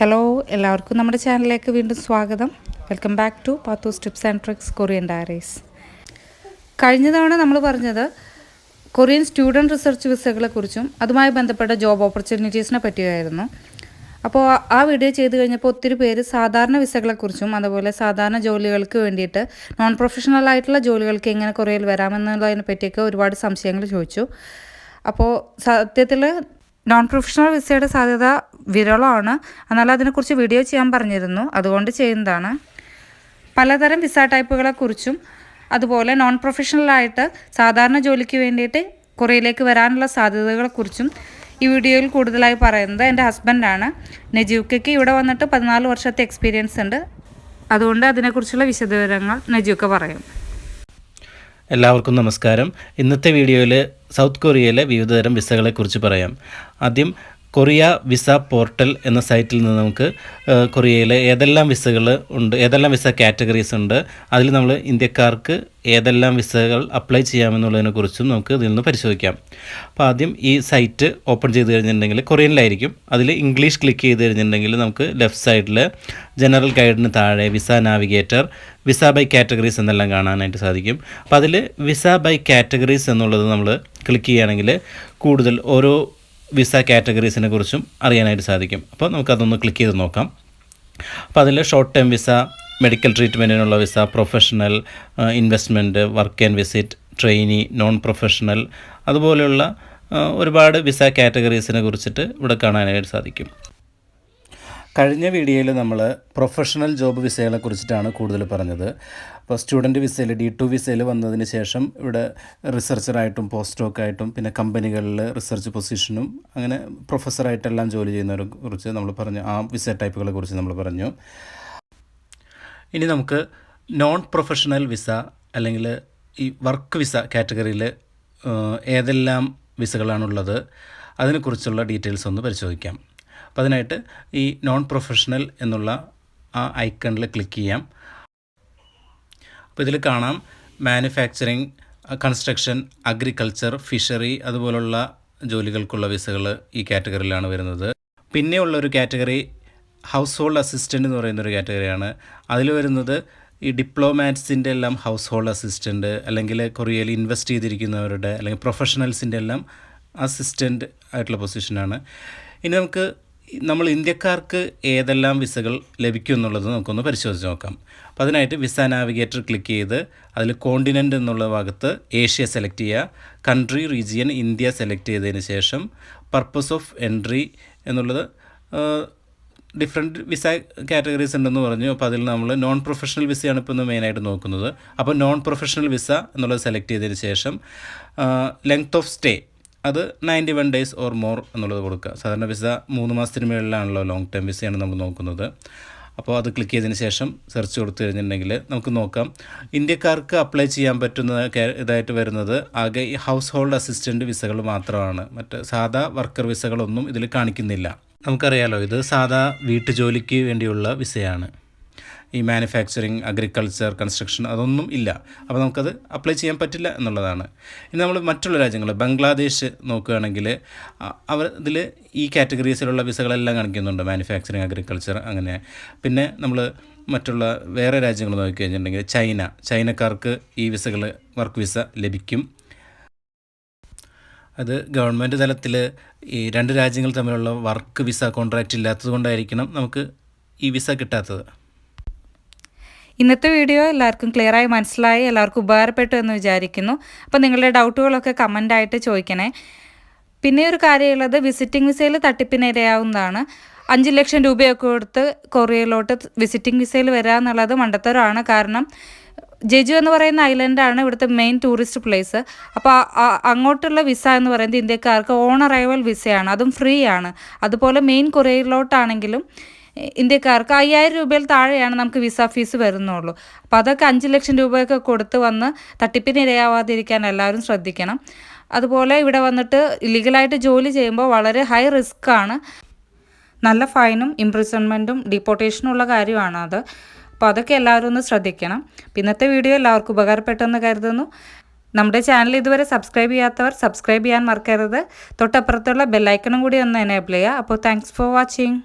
Hello എല്ലാവർക്കും നമ്മുടെ ചാനലിലേക്ക് വീണ്ടും സ്വാഗതം. Welcome back to Pathus tips and tricks Korean diaries കഴിഞ്ഞ തവണ നമ്മൾ പറഞ്ഞത് കൊറിയൻ സ്റ്റുഡന്റ് റിസർച്ച് വിസകളെക്കുറിച്ചും അതുമായി ബന്ധപ്പെട്ട ജോബ് ഓപ്പർച്യൂണിറ്റീസിനെ പറ്റിയായിരുന്നു അപ്പോൾ ആ- വീഡിയോ ചെയ്ത് കഴിഞ്ഞപ്പോൾ ഒത്തിരി പേര് സാധാരണ വിസകളെക്കുറിച്ചും അതുപോലെ സാധാരണ ജോലികൾക്ക് വേണ്ടിയിട്ട് നോൺ പ്രൊഫഷണൽ ആയിട്ടുള്ള ജോലികൾക്ക് എങ്ങനെ കൊറിയയിൽ വരാമെന്നുള്ളതിനെ പറ്റിയൊക്കെ ഒരുപാട് സംശയങ്ങൾ ചോദിച്ചു. അപ്പോൾ സത്യത്തിൽ നോൺ പ്രൊഫഷണൽ വിസയുടെ സാധ്യത വിരളമാണ്. എന്നാൽ അതിനെക്കുറിച്ച് വീഡിയോ ചെയ്യാൻ പറഞ്ഞിരുന്നു. അതുകൊണ്ട് ചെയ്യുന്നതാണ്. പലതരം വിസ ടൈപ്പുകളെക്കുറിച്ചും അതുപോലെ നോൺ പ്രൊഫഷണലായിട്ട് സാധാരണ ജോലിക്ക് വേണ്ടിയിട്ട് കൊറിയയിലേക്ക് വരാനുള്ള സാധ്യതകളെക്കുറിച്ചും ഈ വീഡിയോയിൽ കൂടുതലായി പറയുന്നത് എന്റെ ഹസ്ബൻഡാണ് നജീവ്ക്കയ്ക്ക് ഇവിടെ വന്നിട്ട് പതിനാല് വർഷത്തെ എക്സ്പീരിയൻസ് ഉണ്ട്. അതുകൊണ്ട് അതിനെക്കുറിച്ചുള്ള വിശദവിവരങ്ങൾ നജീവ്ക്ക പറയും. എല്ലാവർക്കും നമസ്കാരം. ഇന്നത്തെ വീഡിയോയിൽ സൗത്ത് കൊറിയയിലെ വിവിധതരം വിസകളെക്കുറിച്ച് പറയാം. ആദ്യം കൊറിയ വിസ പോർട്ടൽ എന്ന സൈറ്റിൽ നിന്ന് നമുക്ക് കൊറിയയിലെ ഏതെല്ലാം വിസകൾ ഉണ്ട് ഏതെല്ലാം വിസ കാറ്റഗറീസ് ഉണ്ട് അതിൽ നമ്മൾ ഇന്ത്യക്കാർക്ക് ഏതെല്ലാം വിസകൾ അപ്ലൈ ചെയ്യാമെന്നുള്ളതിനെ കുറിച്ചും നമുക്ക് ഇതിൽ നിന്ന് പരിശോധിക്കാം. അപ്പോൾ ആദ്യം ഈ സൈറ്റ് ഓപ്പൺ ചെയ്ത് കഴിഞ്ഞിട്ടുണ്ടെങ്കിൽ കൊറിയനിലായിരിക്കും. അതിൽ ഇംഗ്ലീഷ് ക്ലിക്ക് ചെയ്ത് കഴിഞ്ഞിട്ടുണ്ടെങ്കിൽ നമുക്ക് ലെഫ്റ്റ് സൈഡിൽ ജനറൽ ഗൈഡിന് താഴെ visa navigator visa by categories എന്നെല്ലാം കാണാനായിട്ട് സാധിക്കും. അപ്പോൾ അതിൽ വിസ ബൈ കാറ്റഗറീസ് എന്നുള്ളത് നമ്മൾ ക്ലിക്ക് ചെയ്യുകയാണെങ്കിൽ കൂടുതൽ ഓരോ വിസ കാറ്റഗറീസിനെ കുറിച്ചും അറിയാനായിട്ട് സാധിക്കും. അപ്പോൾ നമുക്കതൊന്ന് ക്ലിക്ക് ചെയ്ത് നോക്കാം. അപ്പോൾ അതിൽ short term visa medical ട്രീറ്റ്മെന്റിനുള്ള visa professional investment work and visit trainee non professional അതുപോലെയുള്ള ഒരുപാട് വിസ കാറ്റഗറീസിനെ കുറിച്ചിട്ട് ഇവിടെ കാണാനായിട്ട് സാധിക്കും. കഴിഞ്ഞ വീഡിയോയിൽ നമ്മൾ പ്രൊഫഷണൽ ജോബ് വിസകളെ കുറിച്ചിട്ടാണ് കൂടുതൽ പറഞ്ഞത്. അപ്പോൾ സ്റ്റുഡന്റ് വിസയിൽ ഡി ടു വിസയിൽ വന്നതിന് ശേഷം ഇവിടെ റിസർച്ചറായിട്ടും പോസ്റ്റ് ഡോക്കായിട്ടും പിന്നെ കമ്പനികളിൽ റിസർച്ച് പൊസിഷനും അങ്ങനെ പ്രൊഫസറായിട്ടെല്ലാം ജോലി ചെയ്യുന്നവരെ കുറിച്ച് നമ്മൾ പറഞ്ഞു. ആ വിസ ടൈപ്പുകളെ കുറിച്ച് നമ്മൾ പറഞ്ഞു. ഇനി നമുക്ക് നോൺ പ്രൊഫഷണൽ വിസ അല്ലെങ്കിൽ ഈ വർക്ക് വിസ കാറ്റഗറിയിൽ ഏതെല്ലാം വിസകളാണുള്ളത് അതിനെക്കുറിച്ചുള്ള ഡീറ്റെയിൽസ് ഒന്ന് പരിശോധിക്കാം. അപ്പോൾ അതിനായിട്ട് ഈ നോൺ പ്രൊഫഷണൽ എന്നുള്ള ആ ഐക്കണിൽ ക്ലിക്ക് ചെയ്യാം. അപ്പോൾ ഇതിൽ കാണാം മാനുഫാക്ചറിങ് കൺസ്ട്രക്ഷൻ അഗ്രികൾച്ചർ ഫിഷറി അതുപോലുള്ള ജോലികൾക്കുള്ള വിസകൾ ഈ കാറ്റഗറിയിലാണ് വരുന്നത്. പിന്നെയുള്ള ഒരു കാറ്റഗറി ഹൗസ് ഹോൾഡ് അസിസ്റ്റന്റ് എന്ന് പറയുന്ന ഒരു കാറ്റഗറിയാണ് അതിൽ വരുന്നത് ഈ ഡിപ്ലോമാറ്റ്സിന്റെ എല്ലാം ഹൗസ് ഹോൾഡ് അസിസ്റ്റന്റ് അല്ലെങ്കിൽ കൊറിയയിൽ ഇൻവെസ്റ്റ് ചെയ്തിരിക്കുന്നവരുടെ അല്ലെങ്കിൽ പ്രൊഫഷണൽസിന്റെ എല്ലാം അസിസ്റ്റന്റ് ആയിട്ടുള്ള പൊസിഷനാണ് ഇനി നമുക്ക് നമ്മൾ ഇന്ത്യക്കാർക്ക് ഏതെല്ലാം വിസകൾ ലഭിക്കും എന്നുള്ളത് നമുക്കൊന്ന് പരിശോധിച്ച് നോക്കാം. അപ്പോൾ അതിനായിട്ട് വിസ നാവിഗേറ്റർ ക്ലിക്ക് ചെയ്ത് അതിൽ കോണ്ടിനെന്റ് എന്നുള്ള ഭാഗത്ത് ഏഷ്യ സെലക്ട് ചെയ്യുക. കൺട്രി റീജിയൻ ഇന്ത്യ സെലക്ട് ചെയ്തതിന് ശേഷം പർപ്പസ് ഓഫ് എൻട്രി എന്നുള്ളത് ഡിഫറെന്റ് വിസ കാറ്റഗറീസ് ഉണ്ടെന്ന് പറഞ്ഞു. അപ്പോൾ അതിൽ നമ്മൾ നോൺ പ്രൊഫഷണൽ വിസയാണ് ഇപ്പോൾ ഒന്ന് മെയിനായിട്ട് നോക്കുന്നത്. അപ്പോൾ നോൺ പ്രൊഫഷണൽ വിസ എന്നുള്ളത് സെലക്ട് ചെയ്തതിന് ശേഷം ലെങ്ത് ഓഫ് സ്റ്റേ അത് ninety one days or more എന്നുള്ളത് കൊടുക്കുക. സാധാരണ വിസ മൂന്ന് മാസത്തിന് മുകളിലാണല്ലോ ലോങ് ടേം വിസയാണ് നമ്മൾ നോക്കുന്നത്. അപ്പോൾ അത് ക്ലിക്ക് ചെയ്തതിന് ശേഷം സെർച്ച് കൊടുത്തു കഴിഞ്ഞിട്ടുണ്ടെങ്കിൽ നമുക്ക് നോക്കാം. ഇന്ത്യക്കാർക്ക് അപ്ലൈ ചെയ്യാൻ പറ്റുന്ന ഇതായിട്ട് വരുന്നത് ആകെ ഈ ഹൗസ് ഹോൾഡ് അസിസ്റ്റന്റ് വിസകൾ മാത്രമാണ്. മറ്റ് സാധാ വർക്കർ വിസകളൊന്നും ഇതിൽ കാണിക്കുന്നില്ല. നമുക്കറിയാലോ ഇത് സാധാ വീട്ടുജോലിക്ക് വേണ്ടിയുള്ള വിസയാണ് ഈ മാനുഫാക്ചറിങ് അഗ്രികൾച്ചർ കൺസ്ട്രക്ഷൻ അതൊന്നും ഇല്ല. അപ്പോൾ നമുക്കത് അപ്ലൈ ചെയ്യാൻ പറ്റില്ല എന്നുള്ളതാണ്. ഇനി നമ്മൾ മറ്റുള്ള രാജ്യങ്ങൾ ബംഗ്ലാദേശ് നോക്കുകയാണെങ്കിൽ അവർ ഇതിൽ ഈ കാറ്റഗറീസിലുള്ള വിസകളെല്ലാം കാണിക്കുന്നുണ്ട്. മാനുഫാക്ചറിങ് അഗ്രികൾച്ചർ അങ്ങനെ. പിന്നെ നമ്മൾ മറ്റുള്ള വേറെ രാജ്യങ്ങൾ നോക്കിക്കഴിഞ്ഞിട്ടുണ്ടെങ്കിൽ ചൈന. ചൈനക്കാർക്ക് ഈ വിസകൾ വർക്ക് വിസ ലഭിക്കും. അത് ഗവൺമെന്റ് തലത്തിൽ ഈ രണ്ട് രാജ്യങ്ങൾ തമ്മിലുള്ള വർക്ക് വിസ കോൺട്രാക്റ്റ് ഇല്ലാത്തത് കൊണ്ടായിരിക്കണം നമുക്ക് ഈ വിസ കിട്ടാത്തത്. ഇന്നത്തെ വീഡിയോ എല്ലാവർക്കും ക്ലിയറായി മനസ്സിലായി എല്ലാവർക്കും ഉപകാരപ്പെട്ടു എന്ന് വിചാരിക്കുന്നു. അപ്പോൾ നിങ്ങളുടെ ഡൗട്ടുകളൊക്കെ കമന്റായിട്ട് ചോദിക്കണേ. പിന്നെ ഒരു കാര്യമുള്ളത് വിസിറ്റിംഗ് വിസയിൽ തട്ടിപ്പിനിരയാവുന്നതാണ് അഞ്ച് ലക്ഷം രൂപയൊക്കെ കൊടുത്ത് കൊറിയയിലോട്ട് വിസിറ്റിംഗ് വിസയിൽ വരിക എന്നുള്ളത് മണ്ടത്തരമാണ്. കാരണം ജെജു എന്ന് പറയുന്ന ഐലൻഡാണ് ഇവിടുത്തെ മെയിൻ ടൂറിസ്റ്റ് പ്ലേസ് അപ്പോൾ അങ്ങോട്ടുള്ള വിസ എന്ന് പറയുന്നത് ഇന്ത്യക്കാർക്ക് ഓൺ അറൈവൽ വിസയാണ് അതും ഫ്രീ ആണ്. അതുപോലെ മെയിൻ കൊറിയയിലോട്ടാണെങ്കിലും ഇന്ത്യക്കാർക്ക് അയ്യായിരം രൂപയിൽ താഴെയാണ് നമുക്ക് വിസ ഫീസ് വരുന്നുള്ളൂ. അപ്പോൾ അതൊക്കെ അഞ്ച് ലക്ഷം രൂപയൊക്കെ കൊടുത്ത് വന്ന് തട്ടിപ്പിന് ഇരയാവാതിരിക്കാൻ എല്ലാവരും ശ്രദ്ധിക്കണം. അതുപോലെ ഇവിടെ വന്നിട്ട് ഇല്ലീഗലായിട്ട് ജോലി ചെയ്യുമ്പോൾ വളരെ ഹൈ റിസ്ക് ആണ്. നല്ല ഫൈനും ഇംപ്രിസൺമെന്റും ഡിപ്പോർട്ടേഷനും ഉള്ള കാര്യമാണ് അത്. അപ്പോൾ അതൊക്കെ എല്ലാവരും ഒന്ന് ശ്രദ്ധിക്കണം. ഇന്നത്തെ വീഡിയോ എല്ലാവർക്കും ഉപകാരപ്പെട്ടെന്ന് കരുതുന്നു. നമ്മുടെ ചാനൽ ഇതുവരെ സബ്സ്ക്രൈബ് ചെയ്യാത്തവർ സബ്സ്ക്രൈബ് ചെയ്യാൻ മറക്കരുത്. തൊട്ടപ്പുറത്തുള്ള ബെല്ലൈക്കണും കൂടി ഒന്ന് എനേബിൾ ചെയ്യുക. അപ്പോൾ താങ്ക്സ് ഫോർ വാച്ചിങ്